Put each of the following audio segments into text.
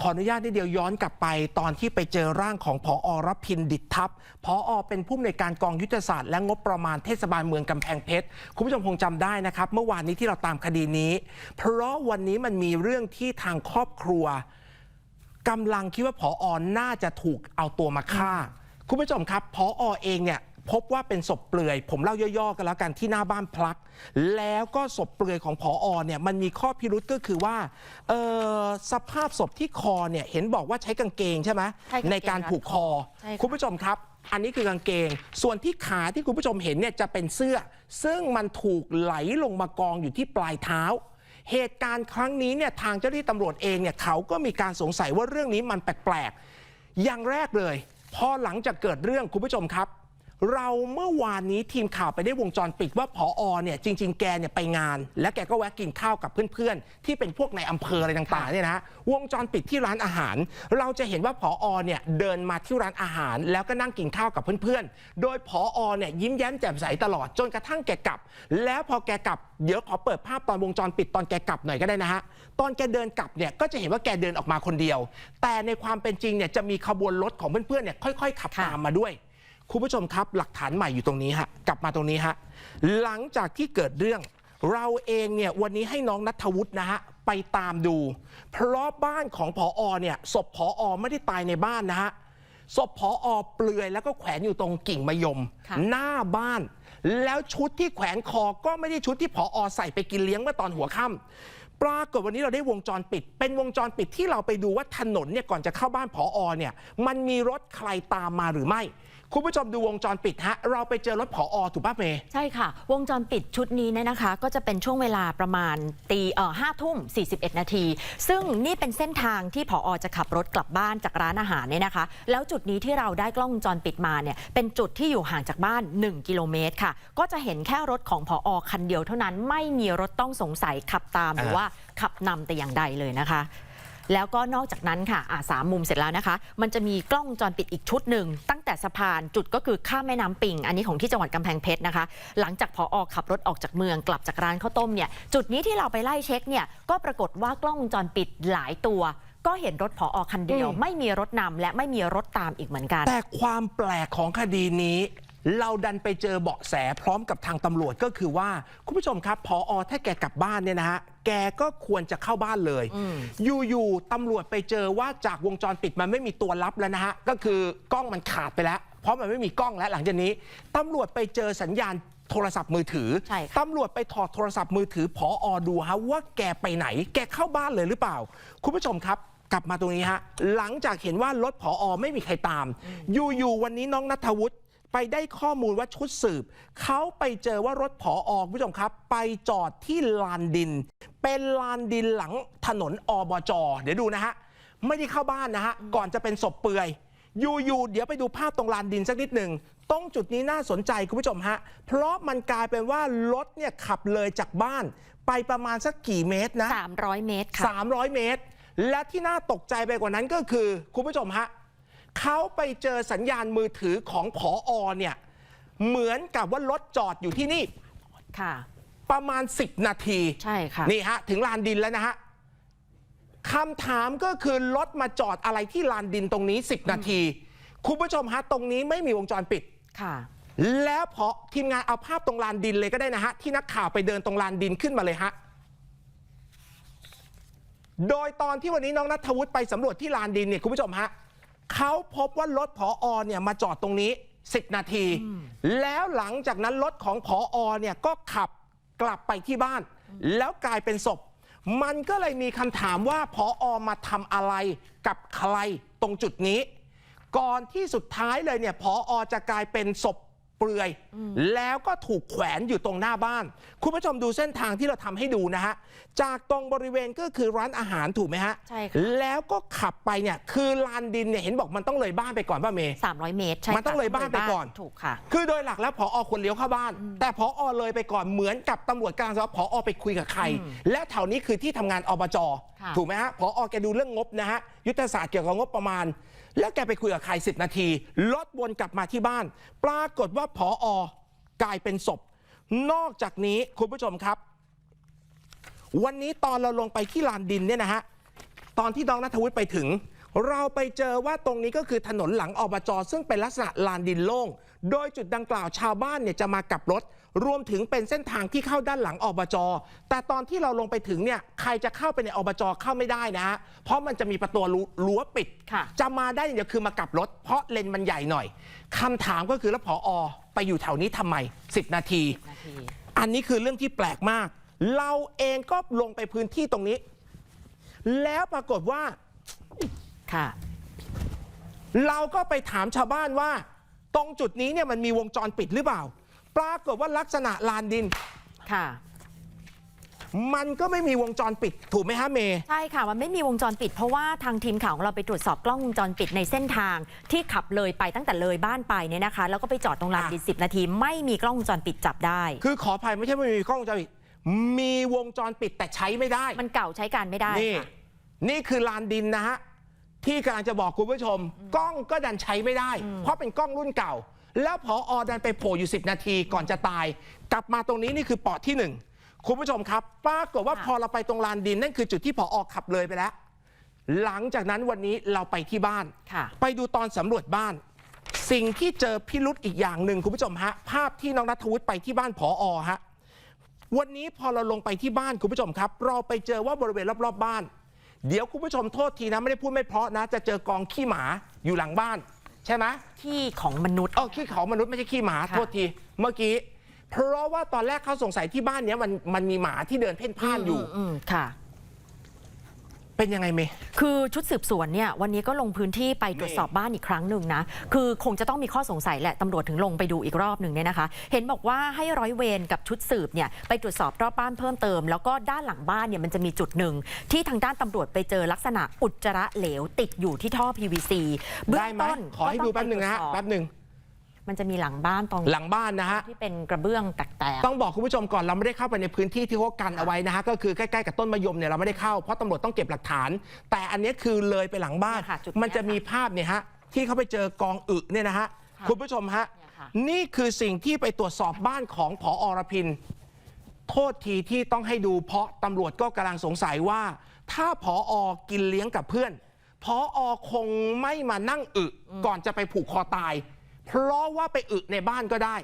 ขออนุญาตนิดเดียวย้อนกลับไป ตอนที่ไปเจอร่างของผอรพินดิตทัพผอเป็นผู้อำนวยการกองยุทธศาสตร์และงบประมาณเทศบาลเมืองกำแพงเพชรคุณผู้ชมคงจำได้นะครับ เมื่อวานนี้ที่เราตามคดีนี้ เพราะวันนี้มันมีเรื่องที่ทางครอบครัว กำลังคิดว่าผออน่าจะถูกเอาตัวมาฆ่า คุณผู้ชมครับผออเองเนี่ย พบว่าเป็นศพเปลือย ผมเล่าย่อๆกันแล้วกันที่หน้าบ้านพลัก แล้วก็ศพเปลือยของผออเนี่ยมันมีข้อพิรุษก็คือว่าเอ่อสภาพศพที่คอเนี่ยเห็นบอกว่าใช้กางเกงใช่ไหมใช่กางเกงในการผูกคอใช่ค่ะคุณผู้ชมครับ อันนี้คือกางเกง ส่วนที่ขาที่คุณผู้ชมเห็นเนี่ยจะเป็นเสื้อ ซึ่งมันถูกไหลลงมากองอยู่ที่ปลายเท้าเหตุการณ์ครั้งนี้เนี่ยทางเจ้าหน้าที่ตำรวจเองเนี่ยเขาก็มีการสงสัยว่าเรื่องนี้มันแปลกๆ อย่างแรกเลย พอหลังจากเกิดเรื่องคุณผู้ชมครับ เราเมื่อวานนี้ทีมข่าวไปได้วงจรปิดว่าผออเนี่ยจริง ๆ แกเนี่ยไปงาน และแกก็แวะกินข้าวกับเพื่อนๆ ที่เป็นพวกในอำเภออะไรต่างๆเนี่ยนะวงจรปิดที่ร้านอาหาร เราจะเห็นว่าผออเนี่ยเดินมาที่ร้านอาหาร แล้วก็นั่งกินข้าวกับเพื่อนๆ โดยผออเนี่ยยิ้มแย้มแจ่มใสตลอดจนกระทั่งแกกลับ แล้วพอแกกลับเดี๋ยวขอเปิดภาพตอนวงจรปิดตอนแกกลับหน่อยก็ได้นะฮะตอนแกเดินกลับเนี่ยก็จะเห็นว่าแกเดินออกมาคนเดียว แต่ในความเป็นจริงเนี่ยจะมีขบวนรถของเพื่อนๆเนี่ยค่อย ๆ ขับตามมาด้วย คุณผู้ชมครับหลักฐานใหม่อยู่ตรงนี้ฮะกลับมาตรงนี้ฮะหลังจากที่เกิดเรื่อง เราเองเนี่ยวันนี้ให้น้องนัทวุฒินะฮะไปตามดู เพราะบ้านของผออเนี่ยศพผออไม่ได้ตายในบ้านนะฮะศพผออเปลือยแล้วก็แขวนอยู่ตรงกิ่งมะยมค่ะหน้าบ้าน แล้วชุดที่แขวนคอก็ไม่ได้ชุดที่ผออใส่ไปกินเลี้ยงเมื่อตอนหัวค่ำปรากฏวันนี้เราได้วงจรปิด เป็นวงจรปิดที่เราไปดูว่าถนนเนี่ยก่อนจะเข้าบ้านผออเนี่ย มันมีรถใครตามมาหรือไม่ คุณผู้ชมดูวงจรปิดฮะ เราไปเจอรถผออถูกป่ะเมย์ใช่ค่ะ วงจรปิดชุดนี้เนี่ยนะคะ ก็จะเป็นช่วงเวลาประมาณตีเอ่อห้าทุ่ม41นาที ซึ่งนี่เป็นเส้นทางที่ผออจะขับรถกลับบ้านจากร้านอาหารเนี่ยนะคะ แล้วจุดนี้ที่เราได้กล้องวงจรปิดมาเนี่ยเป็นจุดที่อยู่ห่างจากบ้าน 1 กิโลเมตรค่ะ ก็จะเห็นแค่รถของผอคันเดียวเท่านั้นไม่มีรถต้องสงสัยขับตามหรือว่าขับนำแต่อย่างใดเลยนะคะ แล้วก็นอกจากนั้นค่ะอ่าสามมุมเสร็จแล้วนะคะ มันจะมีกล้องวงจรปิดอีกชุดหนึ่ง ตั้งแต่สะพานจุดก็คือข้ามแม่น้ำปิง อันนี้ของที่จังหวัดกำแพงเพชรนะคะ หลังจากพออขับรถออกจากเมืองกลับจากร้านข้าวต้มเนี่ย จุดนี้ที่เราไปไล่เช็คเนี่ยก็ปรากฏว่ากล้องวงจรปิดหลายตัว ก็เห็นรถพออคันเดียวอืมไม่มีรถนำและไม่มีรถตามอีกเหมือนกัน แต่ความแปลกของคดีนี้ เราดันไปเจอเบาะแสพร้อมกับทางตำรวจก็คือว่า คุณผู้ชมครับพออถ้าแกกลับบ้านเนี่ยนะฮะแกก็ควรจะเข้าบ้านเลยอืมอยู่ๆตำรวจไปเจอว่าจากวงจรปิดมันไม่มีตัวรับแล้วนะฮะก็คือกล้องมันขาดไปแล้ว เพราะมันไม่มีกล้องแล้วหลังจากนี้ตำรวจไปเจอสัญญาณโทรศัพท์มือถือใช่ค่ะตำรวจไปถอดโทรศัพท์มือถือพออดูฮะว่าแกไปไหน แกเข้าบ้านเลยหรือเปล่า คุณผู้ชมครับกลับมาตรงนี้ฮะหลังจากเห็นว่ารถผออไม่มีใครตาม อยู่ๆวันนี้น้องนัทวุฒิ ไปได้ข้อมูลว่าชุดสืบ เขาไปเจอว่ารถผออคุณผู้ชมครับ ไปจอดที่ลานดิน เป็นลานดินหลังถนนอบจเดี๋ยวดูนะฮะ ไม่ได้เข้าบ้านนะฮะ ก่อนจะเป็นศพเปลือยอยู่ๆเดี๋ยวไปดูภาพตรงลานดินสักนิดหนึ่งตรงจุดนี้น่าสนใจคุณผู้ชมฮะ เพราะมันกลายเป็นว่ารถเนี่ยขับเลยจากบ้าน ไปประมาณสักกี่เมตรนะ300 เมตรค่ะ300 เมตร และที่น่าตกใจไปกว่านั้นก็คือคุณผู้ชมฮะ เขาไปเจอสัญญาณมือถือของผออเนี่ยเหมือนกับว่ารถจอดอยู่ที่นี่ ค่ะ ประมาณ 10 นาทีใช่ค่ะ นี่ฮะ ถึงลานดินแล้วนะฮะคำถามก็คือรถมาจอดอะไรที่ลานดินตรงนี้ 10 นาที คุณผู้ชมฮะ ตรงนี้ไม่มีวงจรปิด ค่ะ แล้วพอทีมงานเอาภาพตรงลานดินเลยก็ได้นะฮะ ที่นักข่าวไปเดินตรงลานดินขึ้นมาเลยฮะ โดยตอนที่วันนี้น้องนัทวุฒิไปสำรวจที่ลานดินเนี่ยคุณผู้ชมฮะ เขาพบว่ารถผออเนี่ยมาจอดตรงนี้ 10 นาที แล้วหลังจากนั้นรถของผออเนี่ยก็ขับกลับไปที่บ้าน แล้วกลายเป็นศพ มันก็เลยมีคำถามว่าผออมาทำอะไรกับใครตรงจุดนี้ ก่อนที่สุดท้ายเลยเนี่ยพออจะกลายเป็นศพ เปลือย แล้วก็ถูกแขวนอยู่ตรงหน้าบ้าน คุณผู้ชมดูเส้นทางที่เราทำให้ดูนะฮะ จากตรงบริเวณก็คือร้านอาหารถูกไหมฮะ ใช่ค่ะ แล้วก็ขับไปเนี่ยคือลานดินเนี่ยเห็นบอกมันต้องเลยบ้านไปก่อนป่ะเมย์300เมตร ใช่มันต้องเลยบ้านไปก่อน ถูกค่ะ คือโดยหลักแล้วพออควรเลี้ยวเข้าบ้าน แต่พออเลยไปก่อนเหมือนกับตำรวจกลางสอบพอไปคุยกับใคร และแถวนี้คือที่ทำงานอบจค่ะถูกไหมฮะพอแกดูเรื่องงบนะฮะ ยุทธศาสตร์เกี่ยวกับงบประมาณ แล้วแกไปคุยกับใคร10 นาที รถวนกลับมาที่บ้าน ปรากฏว่าพออกลายเป็นศพ นอกจากนี้คุณผู้ชมครับ วันนี้ตอนเราลงไปที่ลานดินเนี่ยนะฮะ ตอนที่น้องนัทวุฒิไปถึง เราไปเจอว่าตรงนี้ก็คือถนนหลังอบจซึ่งเป็นลักษณะลานดินโล่ง โดยจุดดังกล่าวชาวบ้านเนี่ยจะมากับรถ รวมถึงเป็นเส้นทางที่เข้าด้านหลังอบจ แต่ตอนที่เราลงไปถึงเนี่ยใครจะเข้าไปในอบจเข้าไม่ได้นะฮะเพราะมันจะมีประตูรั้วปิดค่ะจะมาได้อย่างเดียวคือมากลับรถ เพราะเลนมันใหญ่หน่อยคำถามก็คือแล้วพออไปอยู่แถวนี้ทำไม 10นาทีนาที อันนี้คือเรื่องที่แปลกมาก เราเองก็ลงไปพื้นที่ตรงนี้ แล้วปรากฏว่าค่ะเราก็ไปถามชาวบ้านว่า ตรงจุดนี้เนี่ยมันมีวงจรปิดหรือเปล่า ปรากฏว่าลักษณะลานดิน ค่ะ มันก็ไม่มีวงจรปิด ถูกไหมฮะเมย์ ใช่ค่ะ มันไม่มีวงจรปิด เพราะว่าทางทีมข่าวของเราไปตรวจสอบกล้องวงจรปิดในเส้นทางที่ขับเลยไปตั้งแต่เลยบ้านไปเนี่ยนะคะ แล้วก็ไปจอดตรงลานดินสินาที ไม่มีกล้องวงจรปิดจับได้ คือขออภัยไม่ใช่ไม่มีกล้องวงจรปิด มีวงจรปิดแต่ใช้ไม่ได้ มันเก่าใช้การไม่ได้นี่ ค่ะนี่คือลานดินนะฮะที่กำลังจะบอกคุณผู้ชม กล้องก็ดันใช้ไม่ได้ เพราะเป็นกล้องรุ่นเก่า แล้วพออดันไปโผล่อยู่ 10 นาทีก่อนจะตาย กลับมาตรงนี้นี่คือปอดที่หนึ่งคุณผู้ชมครับปรากฏว่าค่ะพอเราไปตรงลานดินนั่นคือจุดที่พออขับเลยไปแล้ว หลังจากนั้นวันนี้เราไปที่บ้านค่ะไปดูตอนสำรวจบ้าน สิ่งที่เจอพิรุธอีกอย่างหนึ่งคุณผู้ชมฮะภาพที่น้องนัทวุฒิไปที่บ้านผออฮะวันนี้พอเราลงไปที่บ้านคุณผู้ชมครับ เราไปเจอว่าบริเวณรอบๆบ้าน เดี๋ยวคุณผู้ชมโทษทีนะไม่ได้พูดไม่เพราะนะ จะเจอกองขี้หมาอยู่หลังบ้าน ใช่ไหมที่ของมนุษย์ เออขี้ของมนุษย์ไม่ใช่ขี้หมาค่ะ โทษทีเมื่อกี้ เพราะว่าตอนแรกเขาสงสัยที่บ้านเนี้ยมันมันมีหมาที่เดินเพ่นพ่านอยู่ มมค่ะ เป็นยังไงเมย์คือชุดสืบสวนเนี่ยวันนี้ก็ลงพื้นที่ไปตรวจสอบบ้านอีกครั้งหนึ่งนะคือคงจะต้องมีข้อสงสัยแหละตำรวจถึงลงไปดูอีกรอบหนึ่งเนี่ยนะคะ เห็นบอกว่าให้ร้อยเวรกับชุดสืบเนี่ยไปตรวจสอบรอบบ้านเพิ่มเติม แล้วก็ด้านหลังบ้านเนี่ยมันจะมีจุดหนึ่งที่ทางด้านตำรวจไปเจอลักษณะอุจจาระเหลวติดอยู่ที่ท่อ PVC เบื้อได้งไหมต้นขอให้ดูแป๊บหนึ่งนะฮะก็ต้องไปตรวจสอบแป๊บหนึ่ง มันจะมีหลังบ้านตรงหลังบ้านนะฮะที่เป็นกระเบื้องแตกต้องบอกคุณผู้ชมก่อนเราไม่ได้เข้าไปในพื้นที่ที่เขากันเอาไว้นะฮะก็คือใกล้ๆกับต้นมะยมเนี่ยเราไม่ได้เข้าเพราะตำรวจต้องเก็บหลักฐาน แต่อันนี้คือเลยไปหลังบ้านเนี่ยค่ะจุดเนี้ยมันจะมีภาพเนี่ยฮะที่เขาไปเจอกองอึเนี่ยนะฮะค่ะคุณผู้ชมฮะเนี่ยค่ะนี่คือสิ่งที่ไปตรวจสอบบ้านของผออรพินโทษทีที่ต้องให้ดูเพราะตำรวจก็กำลังสงสัยว่า ถ้าผออกินเลี้ยงกับเพื่อนผออคงไม่มานั่งอึก่อนจะไปผูกคอตาย เพราะว่าไปอึในบ้านก็ได้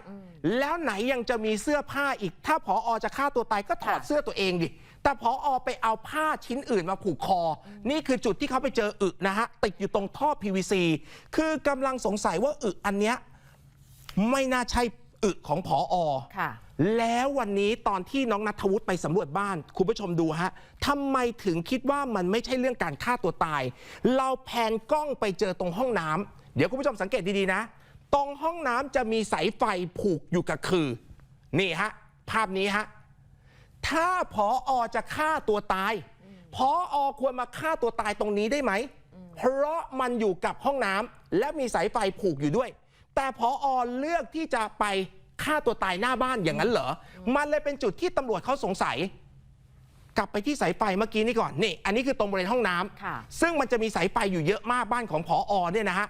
แล้วไหนยังจะมีเสื้อผ้าอีก ถ้าผออจะฆ่าตัวตายก็ถอดค่ะเสื้อตัวเองดิ แต่ผออไปเอาผ้าชิ้นอื่นมาผูกคอ นี่คือจุดที่เขาไปเจออึนะฮะ ติดอยู่ตรงท่อ PVC คือกำลังสงสัยว่าอึอันเนี้ยไม่น่าใช่อึของผออๆค่ะแล้ววันนี้ตอนที่น้องนัทวุฒิไปสำรวจบ้าน คุณผู้ชมดูฮะทำไมถึงคิดว่ามันไม่ใช่เรื่องการฆ่าตัวตาย เราแพนกล้องไปเจอตรงห้องน้ำเดี๋ยวคุณผู้ชมสังเกตดีๆนะ ตรงห้องน้ำจะมีสายไฟผูกอยู่กับคือ นี่ฮะ ภาพนี้ฮะ ถ้าพออจะฆ่าตัวตายพออควรมาฆ่าตัวตายตรงนี้ได้ไหม เพราะมันอยู่กับห้องน้ำและมีสายไฟผูกอยู่ด้วย แต่พออเลือกที่จะไปฆ่าตัวตายหน้าบ้านอย่างนั้นเหรอ มันเลยเป็นจุดที่ตำรวจเขาสงสัย กลับไปที่สายไฟเมื่อกี้นี่ก่อน นี่ อันนี้คือตรงบริเวณห้องน้ำค่ะซึ่งมันจะมีสายไฟอยู่เยอะมากบ้านของพออเนี่ยนะฮะ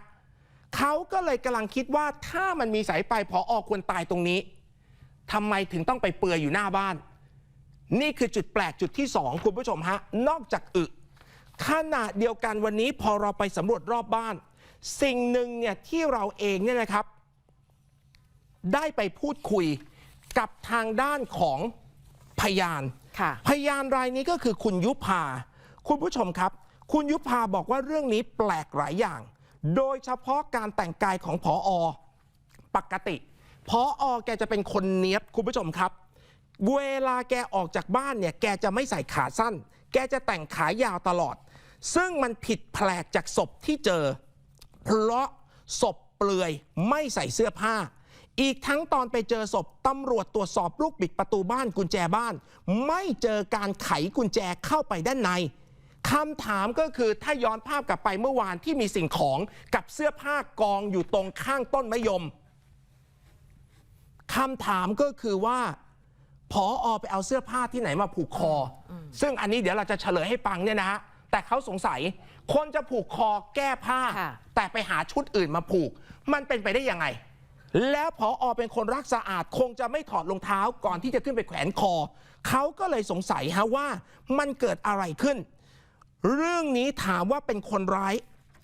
เขาก็เลยกำลังคิดว่าถ้ามันมีสายไฟพออควรตายตรงนี้ทำไมถึงต้องไปเปลือยอยู่หน้าบ้าน นี่คือจุดแปลกจุดที่สองคุณผู้ชมฮะ นอกจากอึขณะเดียวกันวันนี้พอเราไปสำรวจรอบบ้าน สิ่งหนึ่งเนี่ยที่เราเองเนี่ยนะครับ ได้ไปพูดคุยกับทางด้านของพยานค่ะพยานรายนี้ก็คือคุณยุพา คุณผู้ชมครับ คุณยุพาบอกว่าเรื่องนี้แปลกหลายอย่าง โดยเฉพาะการแต่งกายของผออปกติพออแกจะเป็นคนเนี้ยบคุณผู้ชมครับ เวลาแกออกจากบ้านเนี่ยแกจะไม่ใส่ขาสั้น แกจะแต่งขายาวตลอด ซึ่งมันผิดแปลกจากศพที่เจอ เพราะศพเปลือยไม่ใส่เสื้อผ้า อีกทั้งตอนไปเจอศพตำรวจตรวจสอบลูกบิดประตูบ้านกุญแจบ้าน ไม่เจอการไขกุญแจเข้าไปด้านใน คำถามก็คือถ้าย้อนภาพกลับไปเมื่อวานที่มีสิ่งของกับเสื้อผ้ากองอยู่ตรงข้างต้นมะยมคำถามก็คือว่าพออไปเอาเสื้อผ้าที่ไหนมาผูกคออซึ่งอันนี้เดี๋ยวเราจะเฉลยให้ฟังเนี่ยนะฮะแต่เขาสงสัยคนจะผูกคอแก้ผ้าค่ะแต่ไปหาชุดอื่นมาผูก มันเป็นไปได้ยังไง แล้วพออเป็นคนรักสะอาดคงจะไม่ถอดรองเท้าก่อนที่จะขึ้นไปแขวนคอ เขาก็เลยสงสัยฮะว่ามันเกิดอะไรขึ้น เรื่องนี้ถามว่าเป็นคนร้าย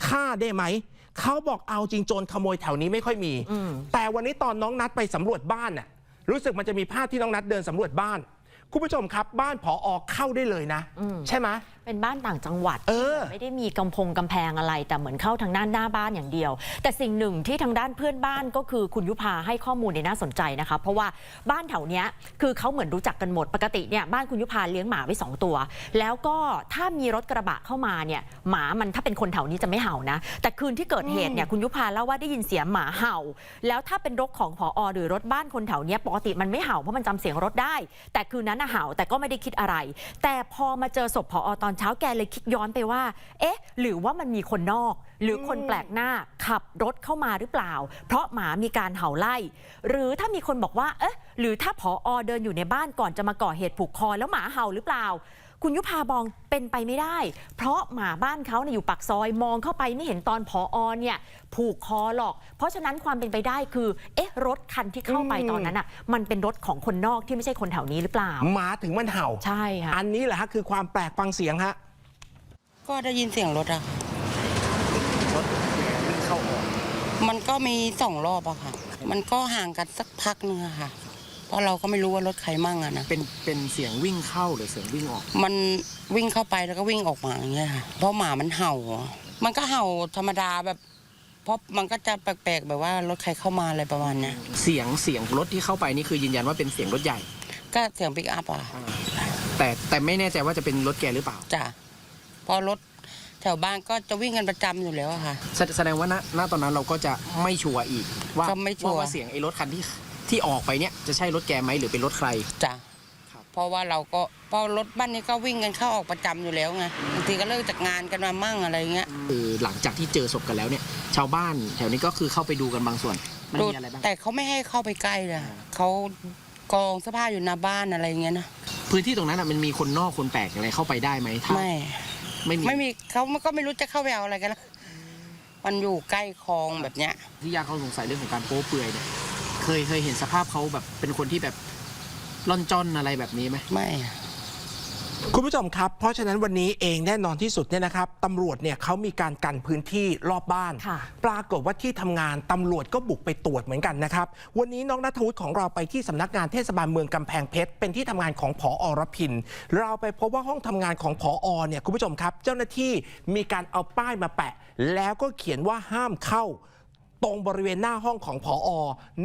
ฆ่าได้ไหม เขาบอกเอาจริงโจรขโมยแถวนี้ไม่ค่อยมีอืมแต่วันนี้ตอนน้องนัดไปสำรวจบ้านน่ะรู้สึกมันจะมีภาพที่น้องนัดเดินสำรวจบ้าน คุณผู้ชมครับ บ้านผออเข้าได้เลยนะ ใช่ไหม เป็นบ้านต่างจังหวัดเออ ไม่ได้มีกำพงกำแพงอะไร แต่เหมือนเข้าทางด้านหน้าบ้านอย่างเดียว แต่สิ่งหนึ่งที่ทางด้านเพื่อนบ้านก็คือคุณยุพาให้ข้อมูลเนี่ยน่าสนใจนะคะ เพราะว่าบ้านแถวเนี้ยคือเขาเหมือนรู้จักกันหมดปกติเนี่ยบ้านคุณยุพาเลี้ยงหมาไว้สองตัว แล้วก็ถ้ามีรถกระบะเข้ามาเนี่ยหมามันถ้าเป็นคนแถวนี้จะไม่เห่านะ แต่คืนที่เกิดเหตุเนี่ยคุณยุพาเล่าว่าได้ยินเสียงหมาเห่า แล้วถ้าเป็นรถของผอหรือรถบ้านคนแถวเนี้ยปกติมันไม่เห่าเพราะมันจำเสียงรถได้ แต่คืนนั้นน่ะเห่าแต่ก็ไม่ได้คิดอะไร แต่พอมาเจอศพผอตอนเช้าแกเลยคิดย้อนไปว่า เอ๊ะ หรือว่ามันมีคนนอก หรือคนแปลกหน้าขับรถเข้ามาหรือเปล่า เพราะหมามีการเห่าไล่ หรือถ้ามีคนบอกว่า เอ๊ะ หรือถ้าผอเดินอยู่ในบ้านก่อนจะมาก่อเหตุผูกคอแล้วหมาเห่าหรือเปล่า คุณยุพาบองเป็นไปไม่ได้ เพราะหมาบ้านเขาเนี่ยอยู่ปากซอยมองเข้าไปไม่เห็นตอนผอเนี่ยผูกคอหรอก เพราะฉะนั้นความเป็นไปได้คือ เอ๊ะ รถคันที่เข้าไปตอนนั้นอะ มันเป็นรถของคนนอกที่ไม่ใช่คนแถวนี้หรือเปล่า หมาถึงมันเห่า ใช่ค่ะ อันนี้แหละฮะคือความแปลกฟังเสียงฮะ ก็ได้ยินเสียงรถอะมันก็มีสองรอบอะค่ะ มันก็ห่างกันสักพักนึงอะค่ะ เพราะเราก็ไม่รู้ว่ารถใครมั่งอะนะเป็นเป็นเสียงวิ่งเข้าหรือเสียงวิ่งออก มันวิ่งเข้าไปแล้วก็วิ่งออกมาอย่างเงี้ยค่ะเพราะหมามันเห่าอะมันก็เห่าธรรมดาแบบ เพราะมันก็จะแปลกๆแบบว่ารถใครเข้ามาอะไรประมาณเนี้ยเสียงเสียงรถที่เข้าไปนี่คือยืนยันว่าเป็นเสียงรถใหญ่ก็เสียงปิกอัพอะแต่แต่ไม่แน่ใจว่าจะเป็นรถแกหรือเปล่า จ้ะเพอรถแถวบ้านก็จะวิ่งกันประจำอยู่แล้วอะค่ะ แสแสดงว่าณณตอนนั้นเราก็จะไม่ชัวร์อีกว่าก็ไม่ชัวร์ ว่าเสียงไอ้รถคันที่ ที่ออกไปเนี่ยจะใช่รถแกไหมหรือเป็นรถใคร จ้ะครับ เพราะว่าเราก็เพราะรถบ้านนี้ก็วิ่งกันเข้าออกประจำอยู่แล้วไงบางทีก็เลิกจากงานกันมามั่งอะไรเงี้ยคือหลังจากที่เจอศพกันแล้วเนี่ย ชาวบ้านแถวนี้ก็คือเข้าไปดูกันบางส่วน มันมีอะไรบ้าง แต่เขาไม่ให้เข้าไปใกล้เลยเขากองเสื้อผ้าอยู่หน้าบ้านอะไรเงี้ยนะพื้นที่ตรงนั้นอะมันมีคนนอกคนแปลกอะไรเข้าไปได้ไหมถ้าไม่ไม่มีไม่มีเขาก็ไม่รู้จะเข้าไปเอาอะไรกันละมันอยู่ใกล้คลองแบบเนี้ยที่ยาเขาสงสัยเรื่องของการโป๊เปลือยเนี่ย เคยเคยเห็นสภาพเขาแบบเป็นคนที่แบบล่อนจ้อนอะไรแบบนี้ไหม ไม่คุณผู้ชมครับ เพราะฉะนั้นวันนี้เองแน่นอนที่สุดเนี่ยนะครับตำรวจเนี่ยเขามีการกันพื้นที่รอบบ้าน ค่ะปรากฏว่าที่ทำงานตำรวจก็บุกไปตรวจเหมือนกันนะครับ วันนี้น้องนัทวุฒิของเราไปที่สำนักงานเทศบาลเมืองกำแพงเพชรเป็นที่ทำงานของผออรพิน เราไปพบว่าห้องทำงานของผออเนี่ยคุณผู้ชมครับ เจ้าหน้าที่มีการเอาป้ายมาแปะ แล้วก็เขียนว่าห้ามเข้า ตรงบริเวณหน้าห้องของผออ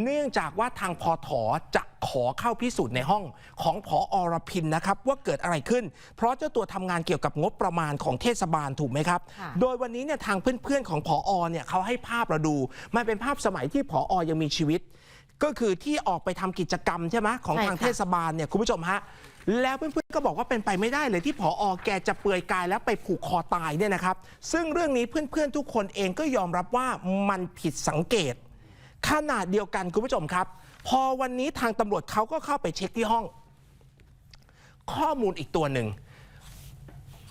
เนื่องจากว่าทางพอถอจะขอเข้าพิสูจน์ในห้องของผออรพินนะครับ ว่าเกิดอะไรขึ้น เพราะเจ้าตัวทำงานเกี่ยวกับงบประมาณของเทศบาลถูกไหมครับค่ะโดยวันนี้เนี่ยทางเพื่อนๆของผออเนี่ยเขาให้ภาพเราดู มันเป็นภาพสมัยที่ผออยังมีชีวิต ก็คือที่ออกไปทำกิจกรรมใช่ไหมของใช่ทางค่ะเทศบาลเนี่ยคุณผู้ชมฮะแล้วเพื่อนๆก็บอกว่าเป็นไปไม่ได้เลยที่ผออแกจะเปลือยกายแล้วไปผูกคอตายเนี่ยนะครับ ซึ่งเรื่องนี้เพื่อนๆทุกคนเองก็ยอมรับว่ามันผิดสังเกตขนาดเดียวกันคุณผู้ชมครับ พอวันนี้ทางตำรวจเขาก็เข้าไปเช็คที่ห้อง ข้อมูลอีกตัวหนึ่ง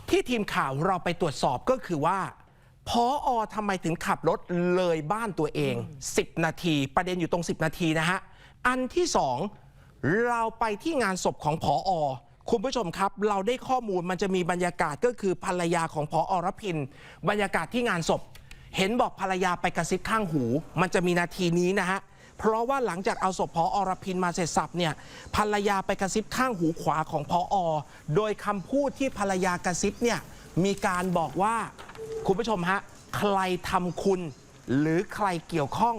ที่ทีมข่าวเราไปตรวจสอบก็คือว่า พออทำไมถึงขับรถเลยบ้านตัวเอง 10 นาที ประเด็นอยู่ตรง 10 นาทีนะฮะ อันที่สองเราไปที่งานศพของพออคุณผู้ชมครับ เราได้ข้อมูลมันจะมีบรรยากาศก็คือภรรยาของพออรพิน บรรยากาศที่งานศพ เห็นบอกภรรยาไปกระซิบข้างหู มันจะมีนาทีนี้นะฮะเพราะว่าหลังจากเอาศพพออรพินมาเสร็จสับเนี่ยภรรยาไปกระซิบข้างหูขวาของพออ โดยคำพูดที่ภรรยากระซิบเนี่ยมีการบอกว่า คุณผู้ชมฮะ ใครทำคุณ หรือใครเกี่ยวข้อง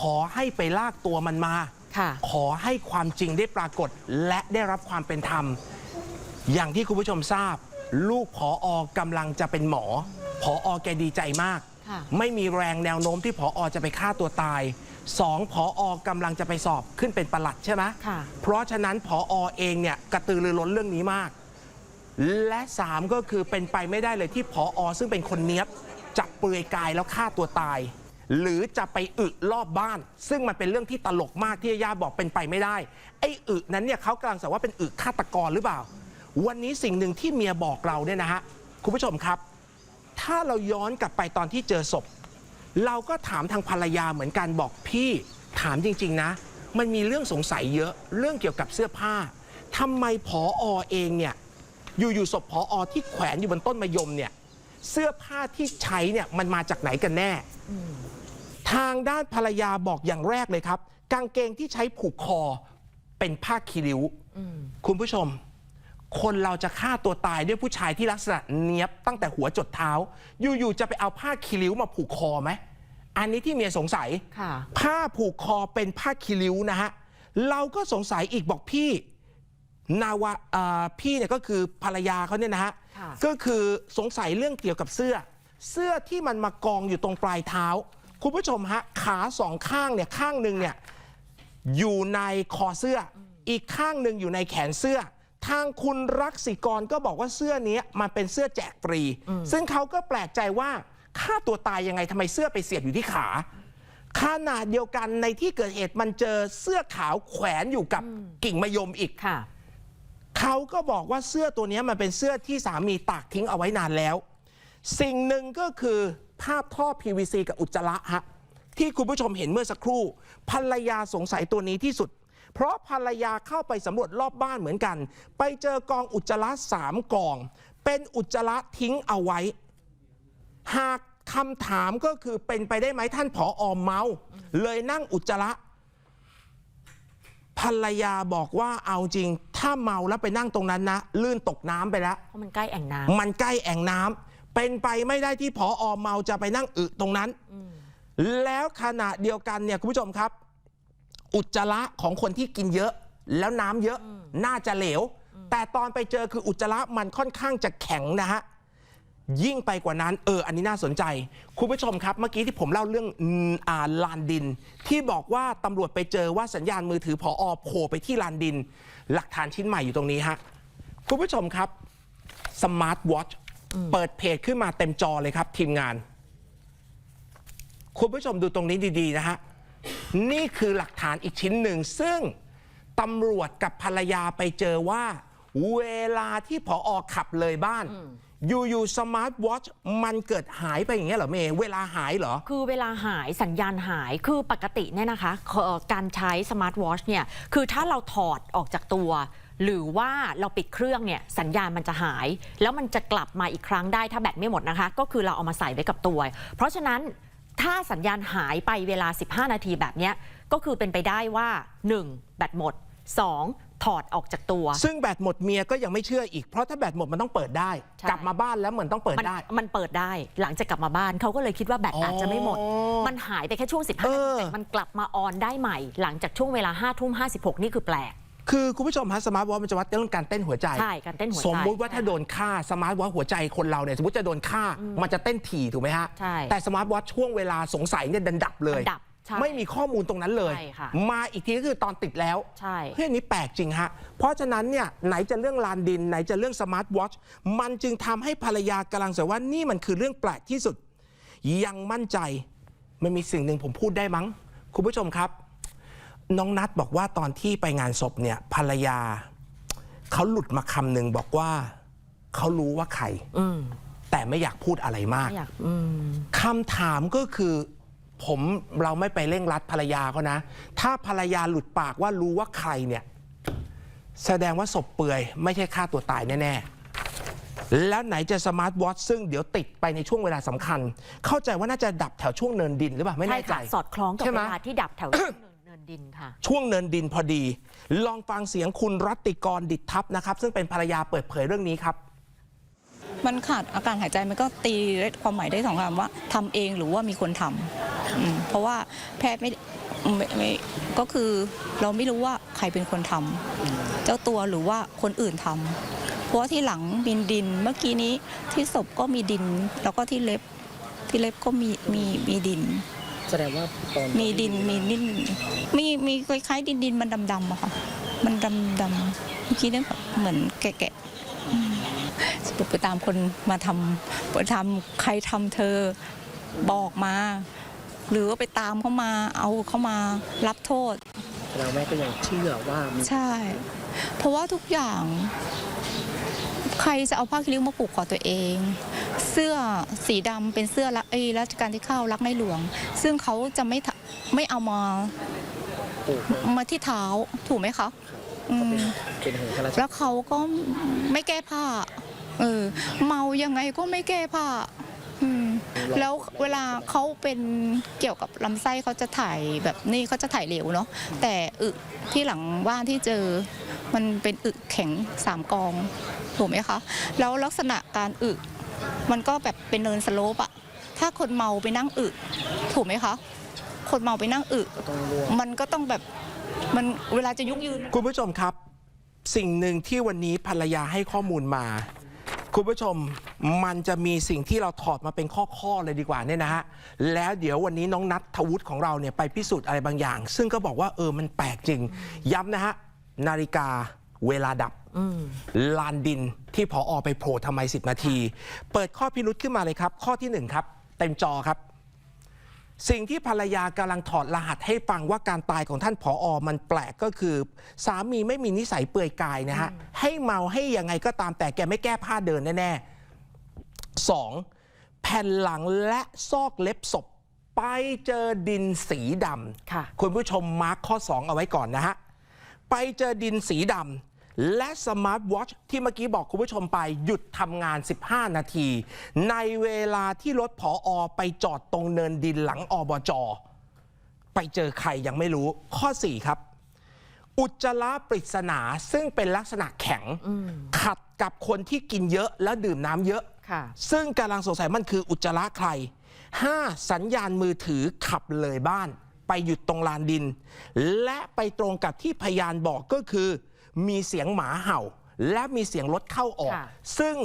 ขอให้ไปลากตัวมันมาค่ะขอให้ความจริงได้ปรากฏ และได้รับความเป็นธรรม อย่างที่คุณผู้ชมทราบ ลูกผออกำลังจะเป็นหมอผอแกดีใจมากค่ะไม่มีแรงแนวโน้มที่ผอจะไปฆ่าตัวตายสองผออกำลังจะไปสอบขึ้นเป็นประหลัดใช่ไหมค่ะเพราะฉะนั้นผอเองเนี่ยกระตือรือร้นเรื่องนี้มาก และสามก็คือเป็นไปไม่ได้เลยที่ผอซึ่งเป็นคนเนี้ยบจะเปลือยกายแล้วฆ่าตัวตาย หรือจะไปอึรอบบ้าน ซึ่งมันเป็นเรื่องที่ตลกมากที่ย่าบอกเป็นไปไม่ได้ ไอ้อึนั้นเนี่ยเขากำลังสงสัยว่าเป็นอึฆาตกรหรือเปล่า วันนี้สิ่งหนึ่งที่เมียบอกเราเนี่ยนะฮะคุณผู้ชมครับ ถ้าเราย้อนกลับไปตอนที่เจอศพ เราก็ถามทางภรรยาเหมือนกันบอกพี่ถามจริง ๆ นะ มันมีเรื่องสงสัยเยอะเรื่องเกี่ยวกับเสื้อผ้าทำไมผออเองเนี่ย อยู่ๆศพพออที่แขวนอยู่บนต้นมะยมเนี่ยเสื้อผ้าที่ใช้เนี่ยมันมาจากไหนกันแน่ ทางด้านภรรยาบอกอย่างแรกเลยครับ กางเกงที่ใช้ผูกคอเป็นผ้าคีริ้วคุณผู้ชม คนเราจะฆ่าตัวตายด้วยผู้ชายที่ลักษณะเนี้ยบตั้งแต่หัวจดเท้า อยู่ๆจะไปเอาผ้าคีริ้วมาผูกคอไหมอันนี้ที่เมียสงสัยค่ะผ้าผูกคอเป็นผ้าคีริ้วนะฮะเราก็สงสัยอีกบอกพี่ นาวาอ่าพี่เนี่ยก็คือภรรยาเขาเนี่ยนะฮะค่ะ ก็คือสงสัยเรื่องเกี่ยวกับเสื้อ เสื้อที่มันมากองอยู่ตรงปลายเท้า คุณผู้ชมฮะขาสองข้างเนี่ยข้างหนึ่งเนี่ย อยู่ในคอเสื้ออีกข้างหนึ่งอยู่ในแขนเสื้อ ทางคุณรักษิกรก็บอกว่าเสื้อเนี้ยมันเป็นเสื้อแจกฟรี ซึ่งเขาก็แปลกใจว่าฆ่าตัวตายยังไงทำไมเสื้อไปเสียบอยู่ที่ขา ขนาดเดียวกันในที่เกิดเหตุมันเจอเสื้อขาวแขวนอยู่กับกิ่งมะยมอีก ค่ะ เขาก็บอกว่าเสื้อตัวนี้มันเป็นเสื้อที่สามีตากทิ้งเอาไว้นานแล้ว สิ่งหนึ่งก็คือภาพท่อ PVC กับอุจจาระฮะที่คุณผู้ชมเห็นเมื่อสักครู่ ภรรยาสงสัยตัวนี้ที่สุด เพราะภรรยาเข้าไปสำรวจรอบบ้านเหมือนกัน ไปเจอกองอุจจาระสามกอง เป็นอุจจาระทิ้งเอาไว้ หากคำถามก็คือเป็นไปได้ไหมท่านผออเมา เลยนั่งอุจจาระ ภรรยาบอกว่าเอาจริง ถ้าเมาแล้วไปนั่งตรงนั้นนะ ลื่นตกน้ำไปแล้ว เพราะมันใกล้แอ่งน้ำมันใกล้แอ่งน้ำเป็นไปไม่ได้ที่ผออเมาจะไปนั่งอึตรงนั้นแล้วขณะเดียวกันเนี่ยคุณผู้ชมครับ อุจจาระของคนที่กินเยอะ แล้วน้ำเยอะน่าจะเหลว แต่ตอนไปเจอคืออุจจาระมันค่อนข้างจะแข็งนะฮะ ยิ่งไปกว่านั้น เออ อันนี้น่าสนใจ คุณผู้ชมครับ เมื่อกี้ที่ผมเล่าเรื่องอืมอ่าลานดิน ที่บอกว่าตำรวจไปเจอว่าสัญญาณมือถือพออโผล่ไปที่ลานดิน หลักฐานชิ้นใหม่อยู่ตรงนี้ฮะ คุณผู้ชมครับสมาร์ทวอทช์เปิดเพจขึ้นมาเต็มจอเลยครับ ทีมงาน คุณผู้ชมดูตรงนี้ดีๆนะฮะ นี่คือหลักฐานอีกชิ้นหนึ่ง ซึ่งตำรวจกับภรรยาไปเจอว่า เวลาที่ผออขับเลยบ้าน อยู่ๆสมาร์ทวอชมันเกิดหายไปอย่างเงี้ยเหรอเมย์เวลาหายเหรอ คือเวลาหายสัญญาณหายคือปกติเนี่ยนะคะเอ่อการใช้สมาร์ทวอชเนี่ยคือถ้าเราถอดออกจากตัว หรือว่าเราปิดเครื่องเนี่ยสัญญาณมันจะหาย แล้วมันจะกลับมาอีกครั้งได้ถ้าแบตไม่หมดนะคะ ก็คือเราเอามาใส่ไว้กับตัว เพราะฉะนั้นถ้าสัญญาณหายไปเวลา 15 นาทีแบบเนี้ยก็คือเป็นไปได้ว่า 1. แบตหมด 2. ถอดออกจากตัว ซึ่งแบตหมดเมียก็ยังไม่เชื่ออีก เพราะถ้าแบตหมดมันต้องเปิดได้ ใช่ กลับมาบ้านแล้วเหมือนต้องเปิดมันได้ มันเปิดได้หลังจากกลับมาบ้านเขาก็เลยคิดว่าแบตอาจจะไม่หมด อ๋อมันหายไปแค่ช่วง 15นาเอทีอ แต่มันกลับมาออนได้ใหม่ หลังจากช่วงเวลา5ทุ่ม56 นี่คือแปลก คือคุณผู้ชมฮะสมาร์ทวอทมันจะวัดเรื่องการเต้นหัวใจ ใช่การเต้นหัวใจสมมุติว่าถ้าโดนฆ่าสมาร์ทวอทหัวใจคนเราเนี่ยสมมติจะโดนฆ่ามันจะเต้นถี่ถูกไหมฮะ ใช่แต่สมาร์ทวอทช่วงเวลาสงสัยเนี่ยดันดับเลยมันดับ ใช่ไม่มีข้อมูลตรงนั้นเลย ใช่ค่ะ มาอีกทีก็คือตอนติดแล้ว ใช่ เฮ้ยอันนี้แปลกจริงฮะ เพราะฉะนั้นเนี่ยไหนจะเรื่องลานดิน ไหนจะเรื่องสมาร์ทวอทมันจึงทำให้ภรรยากำลังสงสัยว่านี่มันคือเรื่องแปลกที่สุด ยังมั่นใจมันมีสิ่งหนึ่งผมพูดได้มั้ง คุณผู้ชมครับ น้องนัทบอกว่าตอนที่ไปงานศพเนี่ยภรรยา เขาหลุดมาคำหนึ่งบอกว่าเขารู้ว่าใคร อืมแต่ไม่อยากพูดอะไรมากไม่อยากอืม คำถามก็คือ ผมเราไม่ไปเร่งรัดภรรยาเขานะ ถ้าภรรยาหลุดปากว่ารู้ว่าใครเนี่ย แสดงว่าศพเปื่อย ไม่ใช่ฆ่าตัวตายแน่ๆ แล้วไหนจะสมาร์ทวอทซึ่งเดี๋ยวติดไปในช่วงเวลาสำคัญ เข้าใจว่าน่าจะดับแถวช่วงเนินดินหรือเปล่าไม่ใช่แน่ใจค่ะสอดคล้องกับใช่ไหเวมลาที่ดับแถวเนินเนินดินค่ะ ช่วงเนินดินพอดี ลองฟังเสียงคุณรัตติกรดิษทัพนะครับ ซึ่งเป็นภรรยาเปิดเผยเรื่องนี้ครับมันขาดอาการหายใจมันก็ตีได้ความหมายได้สองคำว่าทำเองหรือว่ามีคนทำ อืมเพราะว่าแพทย์ไม่ไม่ไม่ก็คือเราไม่รู้ว่าใครเป็นคนทำเจ้าตัวหรือว่าคนอื่นทำเพราะว่าที่หลังมีดินเมื่อกี้นี้ที่ศพก็มีดิน แล้วก็ที่เล็บที่เล็บก็มีมีมีดิน แสดงว่าตอนมีดินมีนิ่นมีมีคล้ายๆดินดินมันดำๆอะค่ะ มันดำดำๆเมื่อกี้เนี่ยแบบเหมือนแกะๆอืมสรุปไปตามคนมาทำไปทำใครทำเธอบอกมา หรือว่าไปตามเขามาเอาเขามารับโทษ เราแม่ก็ยังเชื่อว่ามีใช่ เพราะว่าทุกอย่าง ใครจะเอาผ้าคีริ้วมาผูกคอตัวเอง เสื้อสีดำเป็นเสื้อรักเอยรัชกาลที่เข้ารักในหลวง ซึ่งเขาจะไม่ทะไม่เอามาปลูกไว้มาที่เท้าถูกไหมคะอืมเป็นหัวข้าราชการแล้วเขาก็ไม่แก้ผ้า เออ เมายังไงก็ไม่แก้ผ้า อืมแล้วเวลาเขาเป็นเกี่ยวกับลำไส้เขาจะถ่ายแบบนี่เขาจะถ่ายเหลวเนาะแต่อึที่หลังบ้านที่เจอ มันเป็นอึแข็งสามกองถูกไหมคะแล้วลักษณะการอึมันก็แบบเป็นเนินสโลปอะถ้าคนเมาไปนั่งอึถูกไหมคะคนเมาไปนั่งอึมันก็ต้องแบบมันเวลาจะยุกยืน คุณผู้ชมครับ สิ่งหนึ่งที่วันนี้ภรรยาให้ข้อมูลมา คุณผู้ชมมันจะมีสิ่งที่เราถอดมาเป็นข้อๆเลยดีกว่าเนี่ยนะฮะแล้วเดี๋ยววันนี้น้องนัททวุฒิของเราเนี่ยไปพิสูจน์อะไรบางอย่าง ซึ่งก็บอกว่าเออมันแปลกจริง ย้ำนะฮะนาฬิกาเวลาดับลานดินที่พออไปโผล่ทำไม 10 นาที เปิดข้อพิรุษขึ้นมาเลยครับ ข้อที่หนึ่งครับ เต็มจอครับ สิ่งที่ภรรยากำลังถอดรหัสให้ฟังว่าการตายของท่านผออมันแปลกก็คือ สามีไม่มีนิสัยเปื่อยกายนะฮะ ให้เมาให้ยังไงก็ตามแต่แกไม่แก้ผ้าเดินแน่ๆสองแผ่นหลังและซอกเล็บศพ ไปเจอดินสีดำค่ะคุณผู้ชมมาร์คข้อ 2 เอาไว้ก่อนนะฮะ ไปเจอดินสีดำ และสมาร์ทวอชที่เมื่อกี้บอกคุณผู้ชมไปหยุดทำงาน 15 นาที ในเวลาที่รถผออไปจอดตรงเนินดินหลังอบจไปเจอใครยังไม่รู้ข้อ 4 ครับ อุจจาระปริศนาซึ่งเป็นลักษณะแข็ง ขัดกับคนที่กินเยอะแล้วดื่มน้ำเยอะค่ะซึ่งกำลังสงสัยมันคืออุจจาระใคร 5. สัญญาณมือถือขับเลยบ้าน ไปหยุดตรงลานดิน และไปตรงกับที่พยานบอกก็คือ มีเสียงหมาเห่า และมีเสียงรถเข้าออก ค่ะ ซึ่ง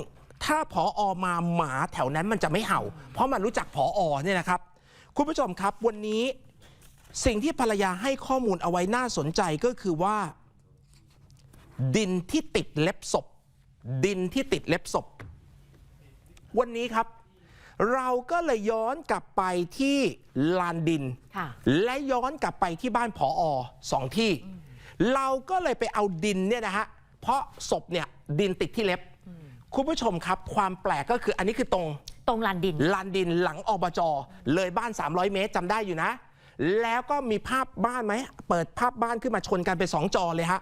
ถ้าผออมาหมาแถวนั้นมันจะไม่เห่า เพราะมันรู้จักผออเนี่ยนะครับ คุณผู้ชมครับวันนี้สิ่งที่ภรรยาให้ข้อมูลเอาไว้น่าสนใจก็คือว่า ดินที่ติดเล็บศพ ดินที่ติดเล็บศพ วันนี้ครับ เราก็เลยย้อนกลับไปที่ลานดิน ค่ะ และย้อนกลับไปที่บ้านผออสองที่ เราก็เลยไปเอาดินเนี่ยนะฮะเพราะศพเนี่ยดินติดที่เล็บ คุณผู้ชมครับ ความแปลกก็คืออันนี้คือตรงตรงลานดิน ลานดินหลังอบจเลยบ้าน 300 เมตรจำได้อยู่นะ แล้วก็มีภาพบ้านไหมเปิดภาพบ้านขึ้นมาชนกันไปสองจอเลยฮะ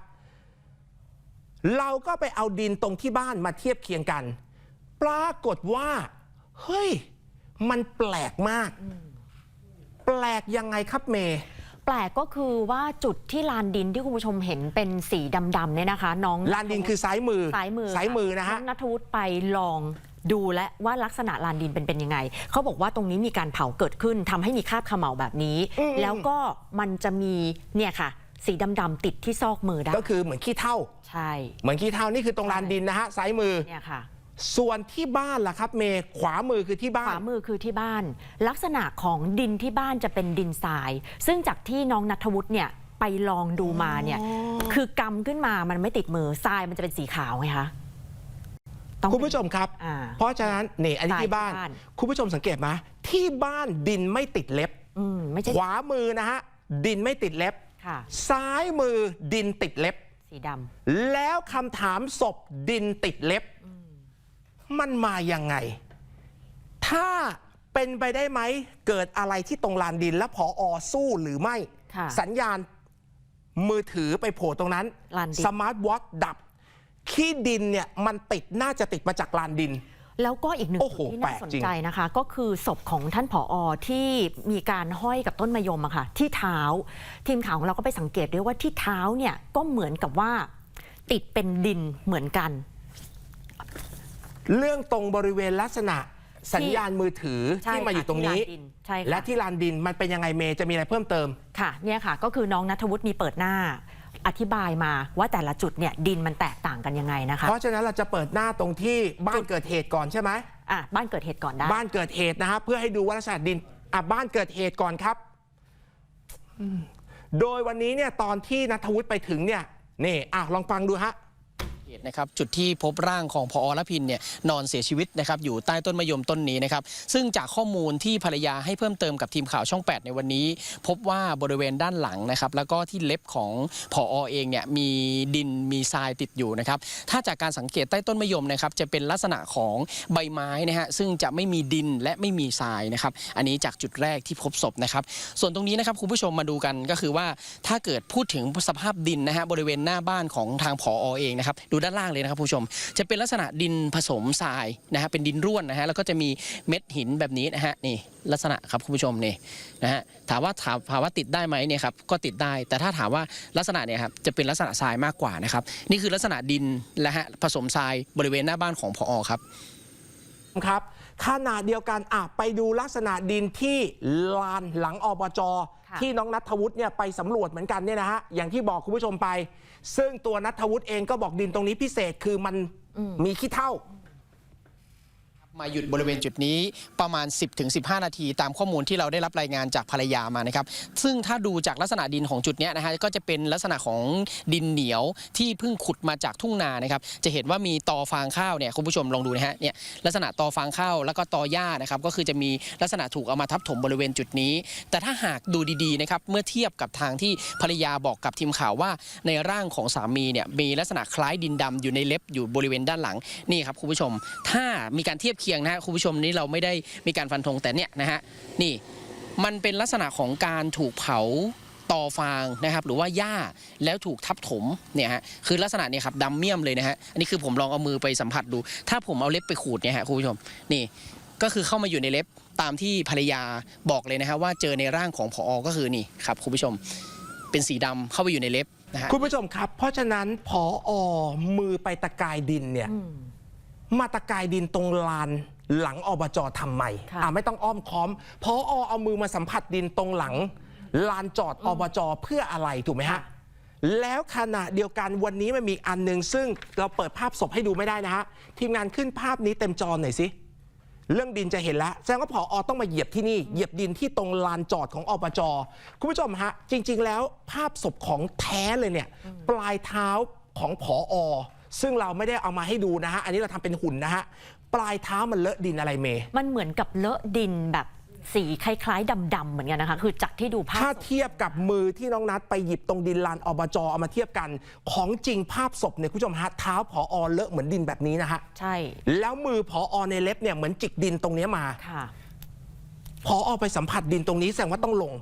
เราก็ไปเอาดินตรงที่บ้านมาเทียบเคียงกัน ปรากฏว่า เฮ้ย มันแปลกมาก แปลกยังไงครับเมย์ แปลกก็คือว่าจุดที่ลานดินที่คุณผู้ชมเห็นเป็นสีดำๆเนี่ยนะคะ น้องลานดินคือซ้ายมือซ้ายมือซ้ายมือนะฮะงนัทวุฒิไปลองดูและว่าลักษณะลานดินเป็นเป็นยังไง เขาบอกว่าตรงนี้มีการเผาเกิดขึ้นทำให้มีคราบเขม่าแบบนี้ แล้วก็มันจะมีเนี่ยค่ะ สีดำๆติดที่ซอกมือได้ก็คือเหมือนขี้เท่า ใช่ เหมือนขี้เท่านี่คือตรงลานดินนะฮะซ้ายมือเนี่ยค่ะ ส่วนที่บ้านล่ะครับ เมย์ขวามือคือที่บ้าขนวามือคือที่บ้าน ลักษณะของดินที่บ้านจะเป็นดินทราย ซึ่งจากที่น้องนัทวุฒิเนี่ยไปลองดูมาเนี่ยคือกำขึ้นมามันไม่ติดมือทรายมันจะเป็นสีขาวไงคะต้องคุณผู้ชมครับ อ่า เพราะฉะนั้นนี่อันนี้สายที่บ้าน บ้าน คุณผู้ชมสังเกตไหมที่บ้านดินไม่ติดเล็บ อืมไม่ใช่ขวามือนะฮะดินไม่ติดเล็บ ค่ะ ซ้ายมือดินติดเล็บ สีดำ แล้วคำถามศพดินติดเล็บ มันมายังไง ถ้าเป็นไปได้ไหม เกิดอะไรที่ตรงลานดินแล้วพออสู้หรือไม่ ค่ะสัญญาณมือถือไปโผล่ตรงนั้นลานดิน สมาร์ทวอทดับ ขี้ดินเนี่ยมันติดน่าจะติดมาจากลานดิน แล้วก็อีกหนึ่งโอ้โหจุดที่น่าสนแปลกจริง ใจนะคะ ก็คือศพของท่านผออที่มีการห้อยกับต้นมะยมอะค่ะ ที่เท้า ทีมข่าวของเราก็ไปสังเกตด้วยว่าที่เท้าเนี่ยก็เหมือนกับว่า ติดเป็นดินเหมือนกัน เรื่องตรงบริเวณลักษณะสัญญาณมือถือใช่ที่มาอยู่ตรงค่ะนี้ที่ลานดินใช่ค่ะและที่ลานดินมันเป็นยังไงเมย์จะมีอะไรเพิ่มเติมค่ะเนี่ยค่ะ ก็คือน้องนัทวุฒิมีเปิดหน้าอธิบายมาว่าแต่ละจุดเนี่ยดินมันแตกต่างกันยังไงนะคะ เพราะฉะนั้นเราจะเปิดหน้าตรงที่บ้านเกิดเหตุก่อนใช่ไหมอะบ้านเกิดเหตุก่อนได้บ้านเกิดเหตุนะฮะเพื่อให้ดูว่าลักษณะดินอะบ้านเกิดเหตุก่อนครับอืมโดยวันนี้เนี่ยตอนที่นัทวุฒิไปถึงเนี่ยนี่อะลองฟังดูฮะ เหตุนะครับจุดที่พบร่างของพอละพินเนี่ยนอนเสียชีวิตนะครับอยู่ใต้ต้นมะยมต้นนี้นะครับซึ่งจากข้อมูลที่ภรรยาให้เพิ่มเติมกับทีมข่าวช่อง 8 ในวันนี้ พบว่าบริเวณด้านหลังนะครับแล้วก็ที่เล็บของพอเองเนี่ยมีดินมีทรายติดอยู่นะครับถ้าจากการสังเกตใต้ต้นมะยมนะครับจะเป็นลักษณะของใบไม้นะฮะซึ่งจะไม่มีดินและไม่มีทรายนะครับอันนี้จากจุดแรกที่พบศพนะครับส่วนตรงนี้นะครับคุณผู้ชมมาดูกันก็คือว่าถ้าเกิดพูดถึงสภาพดินนะฮะบริเวณหน้าบ้านของทางผอเองนะครับดูด้านล่างเลยนะครับผู้ชม จะเป็นลักษณะดินผสมทรายนะฮะเป็นดินร่วนนะฮะแล้วก็จะมีเม็ดหินแบบนี้นะฮะนี่ลักษณะครับคุณผู้ชมนี่นะฮะถามว่าถามถามว่าติดได้ไหมเนี่ยครับก็ติดได้ แต่ถ้าถามว่าลักษณะเนี่ยครับจะเป็นลักษณะทรายมากกว่านะครับนี่คือลักษณะดินและฮะผสมทรายบริเวณหน้าบ้านของพอครับครับ ขนาดเดียวกันอะไปดูลักษณะดินที่ลานหลังอบจค่ะที่น้องนัทวุฒิเนี่ยไปสำรวจเหมือนกันเนี่ยนะฮะอย่างที่บอกคุณผู้ชมไป ซึ่งตัวนัทวุฒิเองก็บอกดินตรงนี้พิเศษคือมันมีขี้เท่า มาหยุดบริเวณจุดนี้ประมาณ 10-15 นาที ตามข้อมูลที่เราได้รับรายงานจากภรรยามานะครับ ซึ่งถ้าดูจากลักษณะดินของจุดนี้นะฮะก็จะเป็นลักษณะของดินเหนียวที่เพิ่งขุดมาจากทุ่งนานะครับ จะเห็นว่ามีตอฟางข้าวเนี่ยคุณผู้ชมลองดูนะฮะเนี่ยลักษณะตอฟางข้าวแล้วก็ตอหญ้านะครับก็คือจะมีลักษณะถูกเอามาทับถมบริเวณจุดนี้ แต่ถ้าหากดูดีๆนะครับเมื่อเทียบกับทางที่ภรรยาบอกกับทีมข่าวว่า ในร่างของสามีเนี่ยมีลักษณะคล้ายดินดำอยู่ในเล็บอยู่บริเวณด้านหลังนี่ครับคุณผู้ชม ถ้ามีการเทียบเคียงนะฮะคุณผู้ชมนี่เราไม่ได้มีการฟันธงแต่เนี่ยนะฮะนี่มันเป็นลักษณะของการถูกเผาต่อฟางนะครับหรือว่าหญ้าแล้วถูกทับถมเนี่ยฮะคือลักษณะเนี่ยครับดำเมี่ยมเลยนะฮะอันนี้คือผมลองเอามือไปสัมผัสดู ถ้าผมเอาเล็บไปขูดเนี่ยฮะคุณผู้ชมนี่ก็คือเข้ามาอยู่ในเล็บตามที่ภรรยาบอกเลยนะฮะว่าเจอในร่างของพอก็คือนี่ครับคุณผู้ชมเป็นสีดำเข้าไปอยู่ในเล็บนะฮะคุณผู้ชมครับ เพราะฉะนั้นพออมือไปตะกายดินเนี่ยอื มมาตะกายดินตรงลานหลังอบจทำไมค่ะอ่าไม่ต้องอ้อมค้อมพออเอามือมาสัมผัสดินตรงหลัง ลานจอดอบจเพื่ออะไรถูกไหมฮะแล้วขณะเดียวกันวันนี้มันมีอีกอันหนึ่งซึ่งเราเปิดภาพศพให้ดูไม่ได้นะฮะทีมงานขึ้นภาพนี้เต็มจอหน่อยสิเรื่องดินจะเห็นแล้วแสดงว่าผออต้องมาเหยียบที่นี่เหยียบดินที่ตรงลานจอดของอบจคุณผู้ชมฮะจริง ๆ แล้วภาพศพของแท้เลยเนี่ยปลายเท้าของผออ ซึ่งเราไม่ได้เอามาให้ดูนะฮะ อันนี้เราทำเป็นหุ่นนะฮะ ปลายเท้ามันเลอะดินอะไรเมมันเหมือนกับเลอะดินแบบสีคล้ายๆดำๆเหมือนกันนะคะ คือจากที่ดูภาพถ้าเทียบกับมือที่น้องนัดไปหยิบตรงดินลานอบจเอามาเทียบกัน ของจริงภาพศพเนี่ยคุณผู้ชมฮะเท้าผออเลอะเหมือนดินแบบนี้นะฮะใช่ แล้วมือผออในเล็บเนี่ยเหมือนจิกดินตรงเนี้ยมาค่ะพอออกไปสัมผัสดินตรงนี้แสดงว่าต้องลง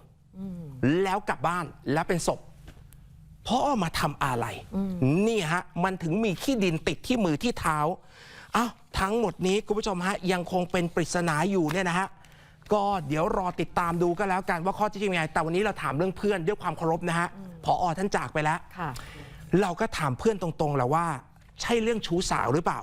แล้วกลับบ้านแล้วเป็นศพ พอออกมาทำอะไร นี่ฮะ มันถึงมีขี้ดินติดที่มือที่เท้าอ้าวทั้งหมดนี้คุณผู้ชมฮะยังคงเป็นปริศนาอยู่เนี่ยนะฮะก็เดี๋ยวรอติดตามดูก็แล้วกันว่าข้อเท็จจริงยังไง แต่วันนี้เราถามเรื่องเพื่อนด้วยความเคารพนะฮะพออท่านจากไปแล้วค่ะเราก็ถามเพื่อนตรงๆแหละว่า ใช่เรื่องชู้สาวหรือเปล่า